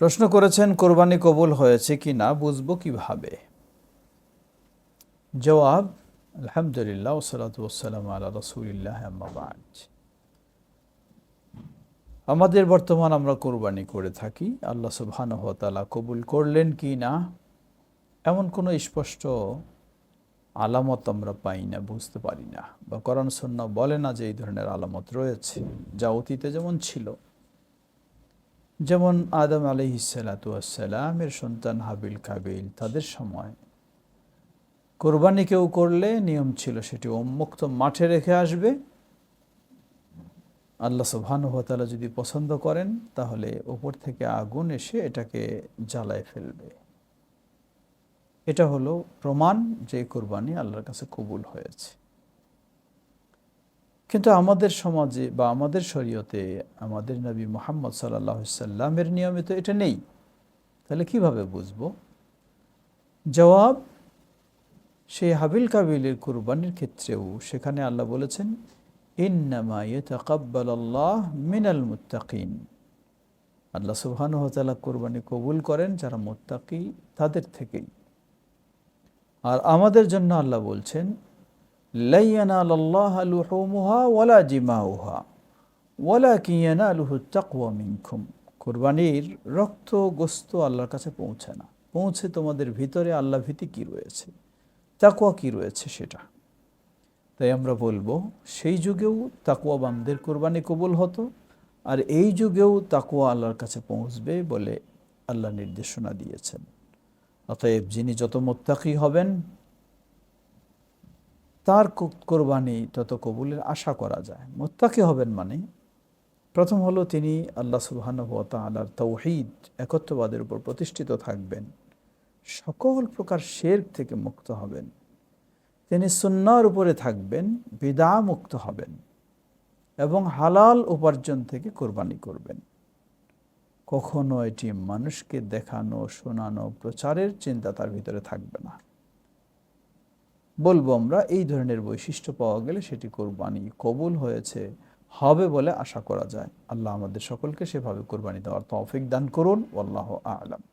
প্রশ্ন করেছেন, কোরবানি কবুল হয়েছে কি না, বুঝব কীভাবে? জবাব, আলহামদুলিল্লাহ ওসালাতাম আল্লাহ রসুলিল্লাহ আমাদের বর্তমান আমরা কোরবানি করে থাকি। আল্লাহ সুবহানাহু ওয়া তাআলা কবুল করলেন কি না, এমন কোনো স্পষ্ট আলামত আমরা পাই না, বুঝতে পারি না। বা করণ সন্না বলে না যে এই ধরনের আলামত রয়েছে, যা অতীতে যেমন ছিল। যেমন আদম আলহিসালামের সন্তান হাবিল কাবিল তাদের সময়। কোরবানি কেউ করলে নিয়ম ছিল সেটি উন্মুক্ত মাঠে রেখে আসবে। আল্লাহ সুবহানুহতালা যদি পছন্দ করেন তাহলে ওপর থেকে আগুন এসে এটাকে জ্বালায় ফেলবে। এটা হলো প্রমাণ যে কোরবানি আল্লাহর কাছে কবুল হয়েছে। কিন্তু আমাদের সমাজে বা আমাদের শরীয়তে আমাদের নবী মোহাম্মদ সাল্লাহ সাল্লামের নিয়মে তো এটা নেই। তাহলে কীভাবে বুঝব? জবাব, সেই হাবিল কাবিলের কুরবানির ক্ষেত্রেও সেখানে আল্লাহ বলেছেন, ইন্নামা ইতাকাব্বাল আল্লাহ মিনাল মুত্তাকিন। আল্লাহ সুবহানাহু ওয়া তাআলা কবুল করেন যারা মুত্তাকি, তাদের থেকেই। আর আমাদের জন্য আল্লাহ বলছেন ওয়ালা ওয়ালা মিনকুম কুরবানির রক্ত গোস্ত আল্লাহর কাছে পৌঁছে না। পৌঁছে তোমাদের ভিতরে আল্লাহ ভীতি কি রয়েছে? তাকুয়া কি রয়েছে সেটা? তাই আমরা বলব, সেই যুগেও তাকুয়া বামদের কোরবানি কবুল হতো আর এই যুগেও তাকুয়া আল্লাহর কাছে পৌঁছবে বলে আল্লাহ নির্দেশনা দিয়েছেন। অতএব যিনি যত মোত্তাকি হবেন তার কোরবানি তত কবুলের আশা করা যায়। মোত্তাকি হবেন মানে প্রথম হলো তিনি আল্লাহ সুবাহানুভ তালার তৌহিদ একত্ববাদের উপর প্রতিষ্ঠিত থাকবেন। সকল প্রকার শের থেকে মুক্ত হবেন। তিনি সুন্নার উপরে থাকবেন, বিদা মুক্ত হবেন এবং হালাল উপার্জন থেকে কোরবানি করবেন। কখনো এটি মানুষকে দেখানো, শোনানো, প্রচারের চিন্তা তার ভিতরে থাকবে না। বলব আমরা, এই ধরনের বৈশিষ্ট্য পাওয়া গেলে সেটি কোরবানি কবুল হয়েছে, হবে বলে আশা করা যায়। আল্লাহ আমাদের সকলকে সেভাবে কোরবানি দেওয়ার তৌফিক দান করুন আল্লাহ আলাম।